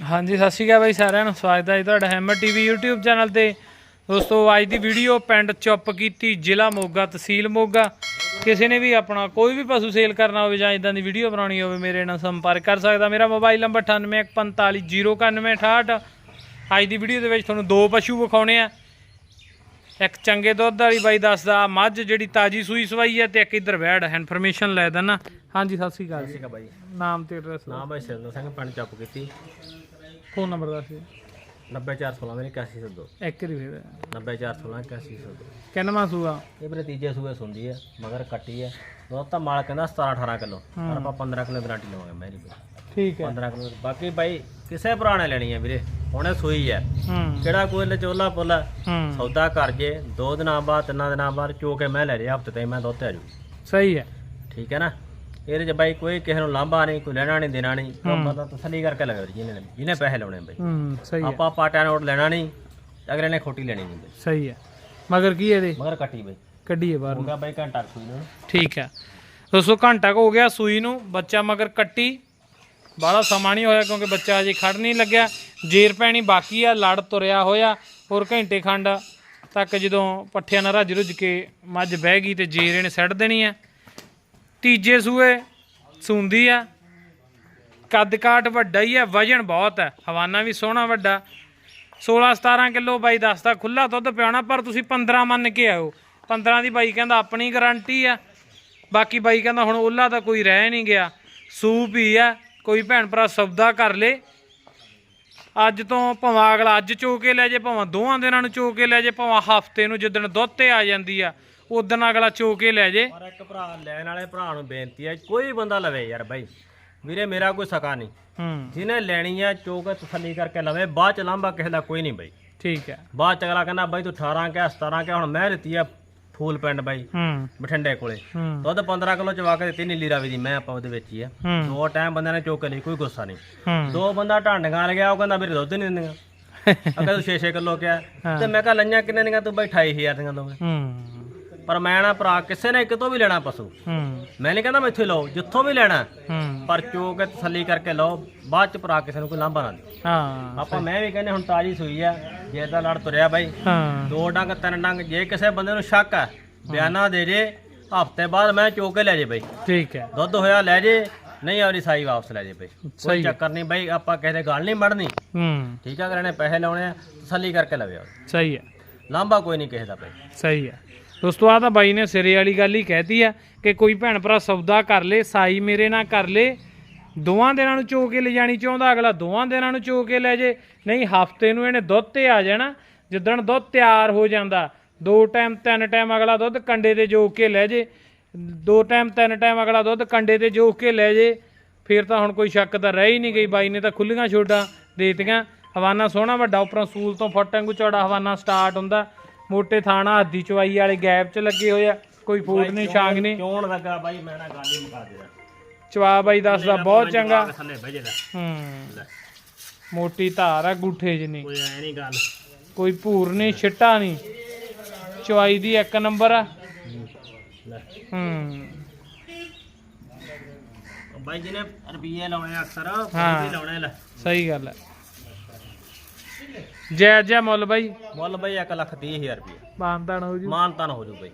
ਹਾਂਜੀ ਸਤਿ ਸ਼੍ਰੀ ਅਕਾਲ ਬਾਈ ਸਾਰਿਆਂ ਨੂੰ। ਸਵਾਗਤ ਹੈ ਜੀ ਤੁਹਾਡਾ ਹੈਮਰ ਟੀਵੀ YouTube ਚੈਨਲ ਤੇ। ਦੋਸਤੋ ਅੱਜ ਦੀ ਵੀਡੀਓ ਪਿੰਡ ਚੁੱਪ ਕੀਤੀ ਜ਼ਿਲ੍ਹਾ ਮੋਗਾ ਤਹਿਸੀਲ ਮੋਗਾ। ਕਿਸੇ ਨੇ ਵੀ ਆਪਣਾ ਕੋਈ ਵੀ ਪਸ਼ੂ ਸੇਲ ਕਰਨਾ ਹੋਵੇ ਜਾਂ ਇਦਾਂ ਦੀ ਵੀਡੀਓ ਬਣਾਉਣੀ ਹੋਵੇ ਮੇਰੇ ਨਾਲ ਸੰਪਰਕ ਕਰ ਸਕਦਾ। ਮੇਰਾ ਮੋਬਾਈਲ ਨੰਬਰ 9815409168 ਅੱਜ ਦੀ ਵੀਡੀਓ ਦੇ ਵਿੱਚ ਤੁਹਾਨੂੰ ਦੋ ਪਸ਼ੂ ਵਿਖਾਉਣੇ ਆ। ਇੱਕ ਚੰਗੇ ਦੁੱਧ ਵਾਲੀ ਬਾਈ ਦੱਸਦਾ ਮੱਝ ਜਿਹੜੀ ਤਾਜੀ ਸੂਈ ਸਵਾਈ ਹੈ ਤੇ ਇੱਕ ਇਧਰ ਵੈੜ ਇਨਫੋਰਮੇਸ਼ਨ ਲੈ ਦੇਣਾ ਹਾਂਜੀ ਸਤਿ ਸ਼੍ਰੀ ਅਕਾਲ ਜੀ। ਬਾਈ। ਨਾਮ ਤੇ ਐਡਰੈਸ ਨਾਮ ਬਾਈ ਸਿੰਘ ਪਿੰਡ ਚੱਪ ਕੀਤੀ। ਫੋਨ ਨੰਬਰ ਦੱਸ ਦਿਓ 90416 ਮੇਰੀ 8102 ਇੱਕ ਹੀ ਫਿਰ। 90416 8102 ਕਿੰਨਵਾਂ ਸੂਆ? ਇਹ ਵੀਰੇ ਤੀਜੇ ਸੂਏ ਸੁੰਦੀ ਹੈ ਮਗਰ ਕੱਟੀ ਹੈ ਦੁੱਧ ਤਾਂ ਮਾਲ ਕਹਿੰਦਾ 17 18 ਕਿਲੋ। ਪਰ ਆਪਾਂ 15 ਕਿਲੋ ਗਾਰੰਟੀ ਲਵਾਂਗੇ ਮੇਰੀ ਬਈ ਠੀਕ ਹੈ। 15 ਕਿਲੋ। ਬਾਕੀ ਬਾਈ ਕਿਸੇ ਨੇ ਲੈਣੀ ਹੈ ਵੀਰੇ। ਹੁਣੇ ਸੂਈ ਹੈ ਹੂੰ। ਕਿਹੜਾ ਕੋਈ ਲਚੋਲਾ ਪੁੱਲ ਹੈ, ਸੌਦਾ ਕਰ ਜੇ ਦੋ ਦਿਨਾਂ ਬਾਅਦ ਤਿੰਨਾਂ ਦਿਨਾਂ ਬਾਅਦ ਚੋ ਕੇ ਮੈਂ ਲੈ ਜੇ ਹਫ਼ਤੇ ਤੇ ਮੈਂ ਦੁੱਧ ਆ ਜੂ। ਸਹੀ ਹੈ। ਠੀਕ ਹੈ ਨਾ? ਇਹਦੇ ਚ ਬਾਈ ਕੋਈ ਕਿਸੇ ਨੂੰ ਲਾਂਭਾ ਨਹੀਂ ਕੋਈ ਲੈਣਾ ਨਹੀਂ ਦੇਣਾ ਨਹੀਂ। ਕੰਮ ਤਾਂ ਤਸੱਲੀ ਕਰਕੇ ਲਗਾ ਜਿਹਨੇ ਜਿਹਨੇ ਪੈਸੇ ਲਾਉਣੇ ਬਾਈ। ਹੂੰ ਸਹੀ ਹੈ। ਆਪਾਂ ਪਾਟਾ ਨੋਟ ਲੈਣਾ ਨਹੀਂ ਅਗਲੇ ਨੇ ਖੋਟੀ ਲੈਣੀ ਨਹੀਂ ਬਈ। ਸਹੀ ਹੈ। ਮਗਰ ਕੀ ਇਹਦੇ? ਮਗਰ ਕੱਟੀ ਬਈ। ਕੱਢੀਏ ਬਾਹਰ ਨੂੰ। ਬਈ ਘੰਟਾ ਸੂਈ ਨੂੰ। ਠੀਕ ਹੈ। ਦੋਸਤੋ ਘੰਟਾ ਕੁ ਹੋ ਗਿਆ ਸੂਈ ਨੂੰ ਬੱਚਾ ਮਗਰ ਕੱਟੀ। ਬਾਹਲਾ ਸਮਾਂ ਨਹੀਂ ਹੋਇਆ ਕਿਉਂਕਿ ਬੱਚਾ ਅਜੇ ਖੜ ਨਹੀਂ ਲੱਗਿਆ। ਜੇਰ ਪੈਣੀ ਬਾਕੀ ਆ ਲੜ ਤੁਰਿਆ ਹੋਇਆ ਹੋਰ ਘੰਟੇ ਖੰਡ ਤੱਕ ਜਦੋਂ ਪੱਠਿਆਂ ਨਾਲ ਰੱਜ ਰੁੱਜ ਕੇ ਮੱਝ ਬਹਿ ਗਈ ਤੇ ਜੇਰ ਇਹਨੇ ਸੱਟ ਦੇਣੀ ਆ ਤੀਜੇ ਸੂਏ ਸੁੰਦੀ ਆ। ਕੱਦ ਕਾਟ ਵੱਡਾ ਹੀ ਹੈ ਵਜਨ ਬਹੁਤ ਹੈ ਹਵਾਨਾ ਵੀ ਸੋਹਣਾ ਵੱਡਾ। 16 17 ਕਿਲੋ ਬਾਈ ਦੱਸਦਾ ਖੁੱਲਾ ਦੁੱਧ ਪਿਆਉਣਾ, ਪਰ ਤੁਸੀਂ 15 ਮੰਨ ਕੇ ਆਓ 15 ਦੀ ਬਾਈ ਕਹਿੰਦਾ ਆਪਣੀ ਗਾਰੰਟੀ ਆ। ਬਾਕੀ ਬਾਈ ਕਹਿੰਦਾ ਹੁਣ ਉਹਲਾ ਤਾਂ ਕੋਈ ਰਹਿ ਨਹੀਂ ਗਿਆ। ਸੂਪ ਹੀ ਆ, ਕੋਈ ਭੈਣ ਭਰਾ ਸੌਦਾ ਕਰ ਲੇ। ਅੱਜ ਤੋਂ ਭਾਵੇਂ ਅਗਲਾ ਅੱਜ ਚੋ ਕੇ ਲੈ ਜੇ, ਭਾਵੇਂ ਦੋਹਾਂ ਦਿਨਾਂ ਨੂੰ ਚੋ ਕੇ ਲੈ ਜੇ, ਭਾਵੇਂ ਹਫ਼ਤੇ ਨੂੰ ਜਿੱਦਣ ਦੁੱਧ ਤੇ ਆ ਜਾਂਦੀ ਆ। ਉਦੋਂ ਅਗਲਾ ਚੋ ਕੇ ਲੈ ਜੇ। ਪਰ ਇੱਕ ਭਰਾ ਲੈਣ ਵਾਲੇ ਭਰਾ ਨੂੰ ਬੇਨਤੀ ਹੈ ਕੋਈ ਬੰਦਾ ਲਵੇ ਯਾਰ ਬਾਈ। ਵੀਰੇ ਮੇਰਾ ਕੋਈ ਸਕਾ ਨਹੀਂ। ਹੂੰ। ਜਿਹਨੇ ਲੈਣੀ ਹੈ ਚੋ ਕੇ ਤਸੱਲੀ ਕਰਕੇ ਲਵੇ। ਬਾਅਦ ਚ ਲਾਂਭਾ ਕਿਸੇ ਦਾ ਕੋਈ ਨਹੀਂ ਬਾਈ। ਠੀਕ ਹੈ। ਬਾਅਦ ਚ ਅਗਲਾ ਕਹਿੰਦਾ ਬਾਈ ਤੂੰ 18 ਕਿਹਾ 17 ਕਿਹਾ ਹੁਣ ਮੈਂ ਦਿੱਤੀ ਆ ਫੂਲ ਪਿੰਡ ਬਾਈ ਹੂੰ। ਬਠਿੰਡੇ ਕੋਲੇ। ਹੂੰ। ਦੁੱਧ 15 ਕਿਲੋ ਚਵਾ ਕੇ ਦਿੱਤੀ ਨੀਲੀ ਰਾਵੀ ਦੀ ਮੈਂ ਆਪਾਂ ਉਹਦੇ ਵਿੱਚ ਹੀ ਆ। ਹੂੰ। ਦੋ ਟਾਈਮ ਬੰਦਿਆਂ ਨੇ ਚੋਕ ਲਈ ਕੋਈ ਗੁੱਸਾ ਨਹੀਂ। ਹੂੰ। ਦੋ ਬੰਦਾ ਢਾਂਡੀਆਂ ਲਗਿਆ ਉਹ ਕਹਿੰਦਾ ਮੇਰੇ ਦੁੱਧ ਨਹੀਂ ਦਿੰਦੀਆਂ। ਅਗਰ ਤੂੰ 6-6 ਕਿਲੋ ਕਿਹਾ। ਤੇ ਮੈਂ ਕਿਹਾ ਲਈਆਂ ਕਿੰਨੇ ਦੀਆਂ? ਤੂੰ ਬਾਈ 28000 ਦੀਆਂ ਦੋਵੇਂ। ਹੂੰ। ਪਰ ਮੈਂ ਨਾ ਭਰਾ ਕਿਸੇ ਨੇ ਕਿਤੋਂ ਵੀ ਲੈਣਾ ਪਸ਼ੂ। ਹੂੰ। ਮੈਂ ਨਹੀਂ ਕਹਿੰਦਾ ਮੈਥੋਂ ਲਓ ਜਿੱਥੋਂ ਵੀ ਲੈਣਾ। ਹੂੰ। ਪਰ ਚੋ ਕੇ ਤਸੱਲੀ ਕਰਕੇ ਲਓ ਬਾਅਦ ਚ ਭਰਾ ਕਿਸੇ ਨੂੰ ਕੋਈ ਲਾਂਭਾ ਨਾ ਦਿਓ। ਹਾਂ। ਆਪਾਂ ਮੈਂ ਵੀ ਕਹਿੰਦੇ ਹੁਣ ਤਾਜੀ ਸੂਈ ਆ ਜੇ ਤਾਂ ਲੜ ਤੁਰਿਆ ਬਾਈ। ਹਾਂ। ਦੋ ਡੰਗ ਤਿੰਨ ਡੰਗ ਜੇ ਕਿਸੇ ਬੰਦੇ ਨੂੰ ਸ਼ੱਕ ਹੈ ਬਿਆਨਾ ਦੇ ਜੇ ਹਫ਼ਤੇ ਬਾਅਦ ਮੈਂ ਚੋ ਕੇ ਲੈ ਜੇ ਬਾਈ। ਠੀਕ ਹੈ। ਦੁੱਧ ਹੋਇਆ ਲੈ ਜੇ ਨਹੀਂ ਆਉਣੀ ਸਾਈ ਵਾਪਸ ਲੈ ਜੇ ਬਾਈ। ਕੋਈ। ਚੱਕਰ ਨਹੀਂ ਬਾਈ ਆਪਾਂ ਕਿਸੇ ਦੇ ਗੱਲ ਨਹੀਂ ਮੜਨੀ। ਹੂੰ। ਠੀਕ ਆ ਇਹਨੇ ਪੈਸੇ ਲਾਉਣੇ ਆ ਤਸੱਲੀ ਕਰਕੇ ਲਵੇ ਸਹੀ ਹੈ। ਲਾਂਭਾ ਕੋਈ ਨਹੀਂ ਕਿਸੇ ਦਾ ਬਾਈ। ਸਹੀ ਹੈ। ਦੋਸਤੋ ਆ ਤਾਂ ਬਾਈ ਨੇ ਸਿਰੇ ਵਾਲੀ ਗੱਲ ਹੀ ਕਹਿਤੀ ਆ ਕਿ ਕੋਈ ਭੈਣ ਭਰਾ ਸੌਦਾ ਕਰ ਲੇ, ਸਾਈ ਮੇਰੇ ਨਾਲ ਕਰ ਲੇ, ਦੋਵਾਂ ਦਿਨਾਂ ਨੂੰ ਚੋ ਕੇ ਲੈ ਜਾਣੀ ਚਾਹੁੰਦਾ, ਅਗਲਾ ਦੋਵਾਂ ਦਿਨਾਂ ਨੂੰ ਚੋ ਕੇ ਲੈ ਜੇ। ਨਹੀਂ, ਹਫ਼ਤੇ ਨੂੰ ਇਹਨੇ ਦੁੱਧ ਤੇ ਆ ਜਾਣਾ, ਜਿੱਦਣ ਦੁੱਧ ਤਿਆਰ ਹੋ ਜਾਂਦਾ, ਦੋ ਟਾਈਮ, ਤਿੰਨ ਟਾਈਮ ਅਗਲਾ ਦੁੱਧ ਕੰਡੇ ਤੇ ਜੋਕ ਕੇ ਲੈ ਜੇ। ਦੋ ਟਾਈਮ, ਤਿੰਨ ਟਾਈਮ ਅਗਲਾ ਦੁੱਧ ਕੰਡੇ ਤੇ ਜੋਕ ਕੇ ਲੈ ਜੇ। ਫਿਰ ਤਾਂ ਹੁਣ ਕੋਈ ਸ਼ੱਕ ਤਾਂ ਰਹਿ ਹੀ ਨਹੀਂ ਗਈ। ਬਾਈ ਨੇ ਤਾਂ ਖੁੱਲੀਆਂ ਛੋਡਾਂ ਦੇਤੀਆਂ। ਹਵਾਨਾ ਸੋਹਣਾ ਵੱਡਾ, ਉੱਪਰੋਂ ਸੂਲ ਤੋਂ ਫੁੱਟ ਵਾਂਗੂ ਚੌੜਾ ਹਵਾਨਾ ਸਟਾਰਟ ਹੁੰਦਾ। ਮੋਟੇ ਥਾਣਾ ਹੱਦੀ ਚਵਾਈ ਵਾਲੇ ਗੈਪ 'ਚ ਲੱਗੇ ਹੋਏ ਆ। ਕੋਈ ਫੂਟ ਨਹੀਂ ਛਾਂਗ ਨਹੀਂ। ਚੋਣ ਲੱਗਾ ਬਾਈ? ਮੈਂ ਨਾ ਗੱਲ ਹੀ ਮੁਕਾ ਚਵਾ ਬਾਈ ਦੱਸਦਾ ਬਹੁਤ ਚੰਗਾ। ਥੱਲੇ ਬਹਿ ਜੇ ਲੈ ਹੂੰ। ਮੋਟੀ ਧਾਰ ਆ ਗੁੱਠੇ ਜਿੰਨੀ। ਕੋਈ ਐ ਨਹੀਂ ਗੱਲ। ਕੋਈ ਭੂਰ ਨਹੀਂ ਛਿੱਟਾ ਨਹੀਂ। ਚਵਾਈ ਦੀ ਇੱਕ ਨੰਬਰ ਆ। ਹੂੰ। ਬਾਈ ਜਿਹਨੇ ਰੁਪਈਏ ਲਾਉਣੇ ਅਕਸਰ। ਉਹ ਵੀ ਲਾਉਣੇ ਲੈ। ਸਹੀ ਗੱਲ ਹੈ ਜੈ ਜੈ ਮੁੱਲ ਬਾਈ। ਮੁੱਲ ਬਾਈ 1 ਲੱਖ 30 ਹਜ਼ਾਰ ਰੁਪਏ ਮਾਨਤਾਨ ਹੋ ਜੂ। ਮਾਨਤਾਨ ਹੋ ਜੂ ਬਾਈ।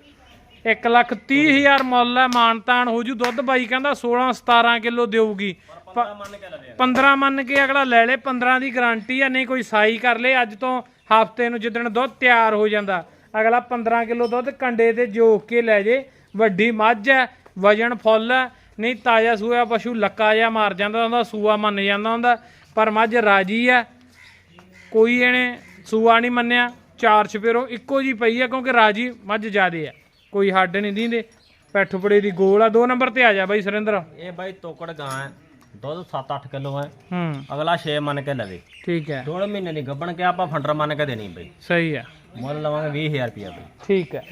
1 ਲੱਖ 30 ਹਜ਼ਾਰ ਮੁੱਲ ਹੈ ਮਾਨਤਾਨ ਹੋ ਜੂ। ਦੁੱਧ ਬਾਈ ਕਹਿੰਦਾ 16 17 ਕਿਲੋ ਦੇਊਗੀ। ਪ- ਮੰਨ ਕੇ ਲਵੇ 15 ਮੰਨ ਕੇ ਅਗਲਾ ਲੈ ਲੇ 15 ਦੀ ਗਾਰੰਟੀ ਆ ਨਹੀਂ ਕੋਈ ਸਾਈ ਕਰ ਲੇ। ਅੱਜ ਤੋਂ ਹਫ਼ਤੇ ਨੂੰ ਜਿੱਦਣ ਦੁੱਧ ਤਿਆਰ ਹੋ ਜਾਂਦਾ ਅਗਲਾ 15 ਕਿਲੋ ਦੁੱਧ ਕੰਡੇ ਤੇ ਜੋਕ ਕੇ ਲੈ ਜੇ। ਵੱਡੀ ਮੱਝ ਹੈ ਵਜਨ ਫੁੱਲ ਹੈ ਨਹੀਂ ਤਾਜ਼ਾ ਸੂਆ ਪਸ਼ੂ ਲੱਕਾ ਜਿਹਾ ਮਾਰ ਜਾਂਦਾ ਹੁੰਦਾ ਸੂਆ ਮੰਨ ਜਾਂਦਾ ਹੁੰਦਾ ਪਰ ਮੱਝ ਰਾਜੀ ਹੈ। ਕੋਈ ਇਹਨੇ ਸੂਆ ਨਹੀਂ ਮੰਨਿਆ ਚਾਰ ਚਪੇਰੋ ਇੱਕੋ ਜੀ ਪਈ ਹੈ ਕਿਉਂਕਿ ਰਾਜੀ ਮੱਝ ਜ਼ਿਆਦੇ ਹੈ ਕੋਈ ਹੱਡ ਨਹੀਂ ਦਿੰਦੇ ਪੈਠਪੜੇ ਦੀ ਗੋਲ ਆ ਦੋ ਨੰਬਰ ਤੇ ਆ ਜਾ ਬਾਈ ਸੁਰਿੰਦਰ। ਇਹ ਬਾਈ ਤੋਕੜ ਗਾਂ ਹੈ ਦੁੱਧ 7-8 ਕਿਲੋ ਹੈ। ਹੂੰ। ਅਗਲਾ 6 ਮੰਨ ਕੇ ਲਵੇ। ਠੀਕ ਹੈ। ਡੋੜ ਮਹੀਨੇ ਦੀ ਗੱਬਣ ਕੇ ਆਪਾਂ ਫੰਡਰ ਮੰਨ ਕੇ ਦੇਣੀ ਬਾਈ। ਸਹੀ ਹੈ ਮੁੱਲ ਲਵਾਂਗੇ 20000 ਰੁਪਏ ਬਾਈ। ਠੀਕ ਹੈ।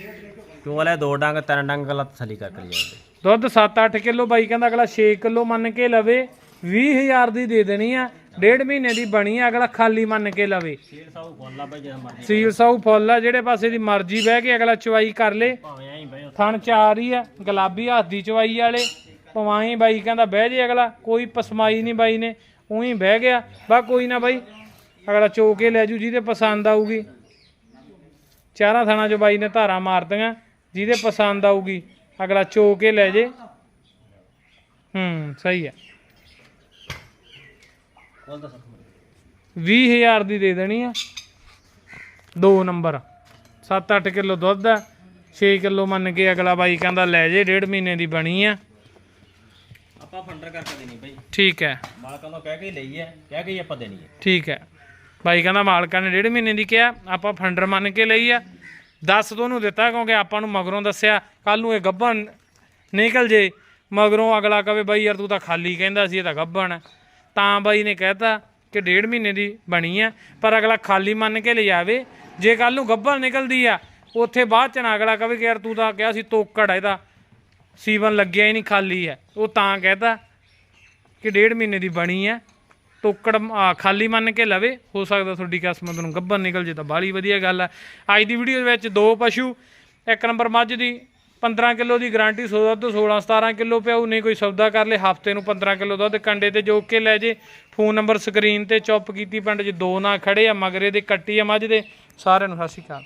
ਕਿਉਂ ਵਾਲੇ ਦੋ ਡੰਗ ਤਿੰਨ ਡੰਗ ਗਲਾ ਤਸੱਲੀ ਕਰਕੇ ਲਿਜਾਉਂਦੇ ਦੁੱਧ 7-8 ਕਿਲੋ ਬਾਈ ਕਹਿੰਦਾ ਅਗਲਾ 6 ਕਿਲੋ ਮੰਨ ਕੇ ਲਵੇ। 20000 ਦੀ ਦੇ ਦੇਣੀ ਆ ਡੇਢ ਮਹੀਨੇ ਦੀ ਬਣੀ ਆ ਅਗਲਾ ਖਾਲੀ ਮੰਨ ਕੇ ਲਵੇ। ਮਰਜ਼ੀ ਸੀਲ ਸਾਊ ਫੁੱਲ ਆ ਜਿਹੜੇ ਪਾਸੇ ਦੀ ਮਰਜ਼ੀ ਬਹਿ ਕੇ ਅਗਲਾ ਚਵਾਈ ਕਰ ਲੇ। ਭਾਵੇਂ ਐਂ ਬਾਈ ਥਣ ਚਾਰ ਹੀ ਆ ਗੁਲਾਬੀ ਹੱਥ ਦੀ ਚਵਾਈ ਵਾਲੇ ਪਵਾਈ ਬਾਈ ਕਹਿੰਦਾ ਬਹਿ ਜੇ ਅਗਲਾ ਕੋਈ ਪਸਮਾਈ ਨਹੀਂ ਬਾਈ ਨੇ ਉਹੀ ਬਹਿ ਗਿਆ। ਬਾ ਕੋਈ ਨਾ ਬਾਈ ਅਗਲਾ ਚੋ ਕੇ ਲੈ ਜੂ ਜਿਹਦੇ ਪਸੰਦ ਆਊਗੀ। ਚਾਰਾਂ ਥਾਣਾ ਚੋਂ ਬਾਈ ਨੇ ਧਾਰਾਂ ਮਾਰਤੀਆਂ ਜਿਹਦੇ ਪਸੰਦ ਆਊਗੀ ਅਗਲਾ ਚੋ ਕੇ ਲੈ ਜੇ। ਹੂੰ ਸਹੀ ਹੈ 20000 ਦੀ ਦੇ ਦੇਣੀ ਆ। 2 ਨੰਬਰ। 7-8 ਕਿਲੋ ਦੁੱਧ ਆ। 6 ਕਿਲੋ ਮੰਨ ਕੇ ਅਗਲਾ ਬਾਈ ਕਹਿੰਦਾ ਲੈ ਜੇ ਡੇਢ ਮਹੀਨੇ ਦੀ ਬਣੀ ਆ। ਆਪਾਂ ਫੰਡਰ ਕਰਕੇ ਦੇਣੀ ਬਈ। ਠੀਕ ਹੈ ਮਾਲਕਾਂ ਤੋਂ ਕਹਿ ਕੇ ਲਈ ਹੈ ਕਹਿ ਕੇ ਹੀ ਆਪਾਂ ਦੇਣੀ ਹੈ ਠੀਕ ਹੈ ਬਾਈ ਕਹਿੰਦਾ ਮਾਲਕਾਂ ਨੇ ਡੇਢ ਮਹੀਨੇ ਦੀ ਕਿਹਾ ਆਪਾਂ ਫੰਡਰ ਮੰਨ ਕੇ ਲਈ ਆ। 10 ਤੋਂ ਉਹਨੂੰ ਦਿੱਤਾ ਕਿਉਂਕਿ ਆਪਾਂ ਨੂੰ ਮਗਰੋਂ ਦੱਸਿਆ ਕੱਲ ਨੂੰ ਇਹ ਗੱਭਣ ਨਿਕਲ ਜੇ। ਮਗਰੋਂ ਅਗਲਾ ਕਵੇ ਬਾਈ ਯਾਰ ਤੂੰ ਤਾਂ ਖਾਲੀ ਕਹਿੰਦਾ ਸੀ ਇਹ ਤਾਂ ਗੱਭਣ ਹੈ ਤਾਂ ਬਾਈ ਨੇ ਕਹਿਤਾ ਕਿ ਡੇਢ ਮਹੀਨੇ ਦੀ ਬਣੀ ਆ ਪਰ ਅਗਲਾ ਖਾਲੀ ਮੰਨ ਕੇ ਲਿਜਾਵੇ। ਜੇ ਕੱਲ ਨੂੰ ਗੱਭਰ ਨਿਕਲਦੀ ਆ ਉੱਥੇ ਬਾਅਦ ਚ ਨਾ ਅਗਲਾ ਕਵੇ ਕਿ ਯਾਰ ਤੂੰ ਤਾਂ ਕਿਹਾ ਸੀ ਤੋਕੜ ਆ ਇਹਦਾ। ਸੀਵਨ ਲੱਗਿਆ ਹੀ ਨਹੀਂ ਖਾਲੀ ਹੈ ਉਹ ਤਾਂ ਕਹਿਤਾ ਕਿ ਡੇਢ ਮਹੀਨੇ ਦੀ ਬਣੀ ਹੈ ਤੋਕੜ ਆ, ਖਾਲੀ ਮੰਨ ਕੇ ਲਵੇ। ਹੋ ਸਕਦਾ ਤੁਹਾਡੀ ਕਿਸਮਤ ਨੂੰ ਗੱਭਰ ਨਿਕਲ ਜੇ ਤਾਂ ਬਾਲੀ ਵਧੀਆ ਗੱਲ ਹੈ ਅੱਜ ਦੀ ਵੀਡੀਓ ਵਿੱਚ ਦੋ ਪਸ਼ੂ ਇੱਕ ਨੰਬਰ ਮੱਝ ਦੀ 15 ਕਿਲੋ ਦੀ ਗਾਰੰਟੀ 16 ਦੁੱਧ 16 17 ਕਿਲੋ ਪਿਆਉ ਨਹੀਂ ਕੋਈ ਸੌਦਾ ਕਰ ਲੇ ਹਫ਼ਤੇ ਨੂੰ 15 ਕਿਲੋ ਦੁੱਧ ਕੰਡੇ ਤੇ ਜੋਕ ਕੇ ਲੈ ਜੇ। ਫੋਨ ਨੰਬਰ ਸਕਰੀਨ ਤੇ ਚੁੱਪ ਕੀਤੀ ਪਿੰਡ 'ਚ ਦੋ ਨਾ ਖੜੇ ਆ, ਮਗਰੇ ਦੇ ਕੱਟੀ ਆ ਮੱਝ ਦੇ। ਸਾਰਿਆਂ ਨੂੰ ਸਤਿ ਸ਼੍ਰੀ ਅਕਾਲ।